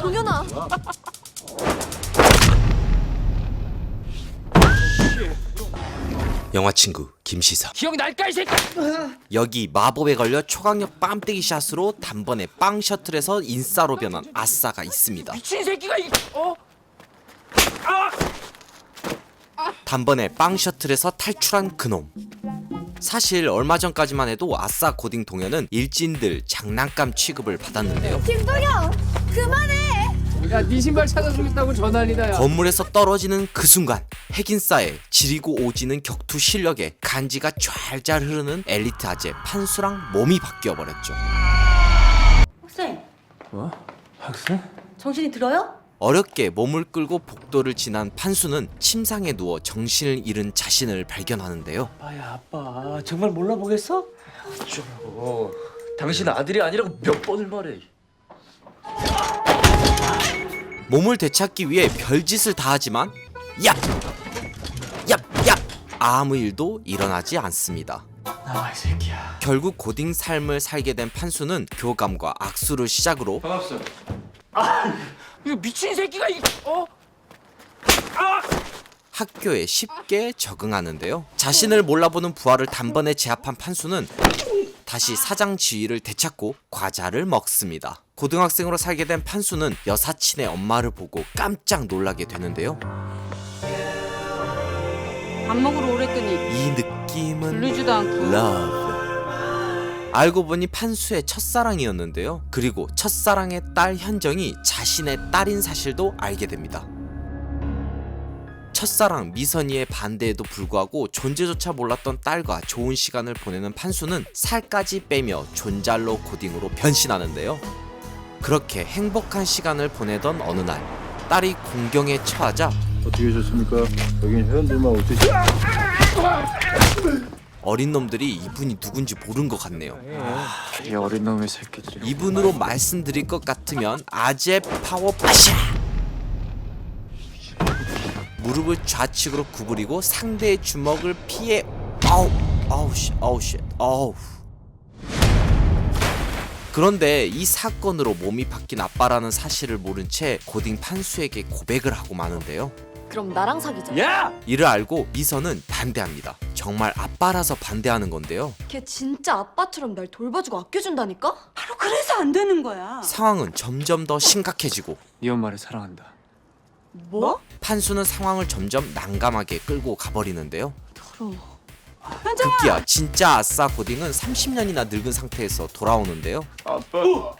동현아. 영화 친구 김시사. 기억이 날까 이 새끼? 여기 마법에 걸려 초강력 빰뜨기 샷으로 단번에 빵 셔틀에서 인싸로 변한 아싸가 있습니다. 미친 새끼가 이 어? 단번에 빵 셔틀에서 탈출한 그놈 사실 얼마 전까지만 해도 아싸 고딩 동현은 일진들 장난감 취급을 받았는데요 김동현 그만해. 야 네 신발 찾아주겠다고 전화리다야 건물에서 떨어지는 그 순간 핵인싸에 지리고 오지는 격투 실력에 간지가 좔좔 흐르는 엘리트 아재 판수랑 몸이 바뀌어 버렸죠 학생, 뭐? 학생? 정신이 들어요? 어렵게 몸을 끌고 복도를 지난 판수는 침상에 누워 정신을 잃은 자신을 발견하는데요. 아빠야 아빠 정말 몰라보겠어? 어쩌라고 당신 아들이 아니라고 몇 번을 말해 몸을 되찾기 위해 별짓을 다 하지만 야! 야! 야! 아무 일도 일어나지 않습니다. 나와 이 새끼야 결국 고딩 삶을 살게 된 판수는 교감과 악수를 시작으로 반갑 소 이거 미친 새끼가 이 어? 학교에 쉽게 적응하는데요. 자신을 몰라보는 부하를 단번에 제압한 판수는 다시 사장 지위를 되찾고 과자를 먹습니다. 고등학생으로 살게 된 판수는 여사친의 엄마를 보고 깜짝 놀라게 되는데요. 밥 먹으러 오랬더니 이 느낌은 부르지도 않고 love. 알고 보니 판수의 첫사랑이었는데요. 그리고 첫사랑의 딸 현정이 자신의 딸인 사실도 알게 됩니다. 첫사랑 미선이의 반대에도 불구하고 존재조차 몰랐던 딸과 좋은 시간을 보내는 판수는 살까지 빼며 존잘로 고딩으로 변신하는데요. 그렇게 행복한 시간을 보내던 어느 날 딸이 공경에 처하자 어떻게 하셨습니까? 여긴 회원들만 오듯이 어린 놈들이 이분이 누군지 모른 것 같네요. 이 어린 놈의 새끼들이 이분으로 말씀드릴 것 같으면 아재 파워 빠샤 무릎을 좌측으로 구부리고 상대의 주먹을 피해 아우 아우 씨 아우 씨 아우 그런데 이 사건으로 몸이 바뀐 아빠라는 사실을 모른 채 고딩 판수에게 고백을 하고 마는데요. 그럼 나랑 사귀자. 야! 이를 알고 미선은 반대합니다. 정말 아빠라서 반대하는 건데요. 걔 진짜 아빠처럼 날 돌봐주고 아껴준다니까? 바로 그래서 안 되는 거야. 상황은 점점 더 심각해지고 네 엄마를 사랑한다 뭐? 판수는 상황을 점점 난감하게 끌고 가버리는데요. 급기야 진짜 아싸 고딩은 30년이나 늙은 상태에서 돌아오는데요. 아빠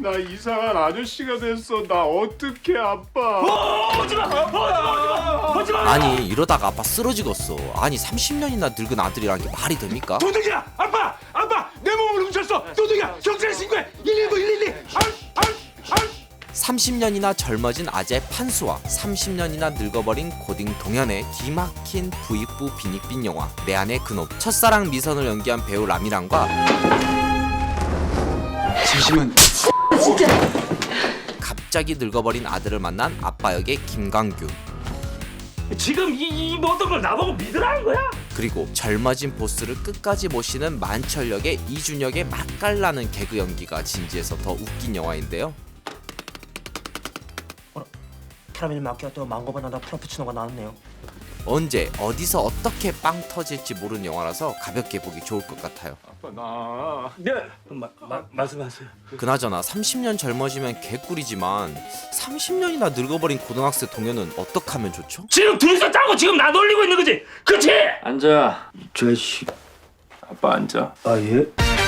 나 이상한 아저씨가 됐어 나 어떡해 아빠 아니 이러다가 아빠 쓰러지겠어. 아니 30년이나 늙은 아들이란 게 말이 됩니까? 도둑이야! 아빠! 아빠! 내 몸을 훔쳤어! 도둑이야! 경찰에 신고해! 119 112! 아우! 아우! 아우! 30년이나 젊어진 아재 판수와 30년이나 늙어버린 고딩 동현의 기막힌 부익부 비닉빈 영화 내 안의 그놈 첫사랑 미선을 연기한 배우 라미란과 진심은 갑자기 늙어버린 아들을 만난 아빠 역의 김광규 지금 이, 이 모든 걸 나보고 믿으라는 거야? 그리고 젊어진 보스를 끝까지 모시는 만철 역의 이준혁의 맛깔나는 개그 연기가 진지해서 더 웃긴 영화인데요. 카라멜 마키아토 망고 바나나 프라푸치노가 나왔네요. 언제 어디서 어떻게 빵 터질지 모르는 영화라서 가볍게 보기 좋을 것 같아요. 아빠 나 네! 마, 마, 말씀하세요 그나저나 30년 젊어지면 개꿀이지만 30년이나 늙어버린 고등학생 동현은 어떻게 하면 좋죠? 지금 둘이서 짜고 지금 나 놀리고 있는 거지? 그치? 앉아 이 자식 아빠 앉아 아 예?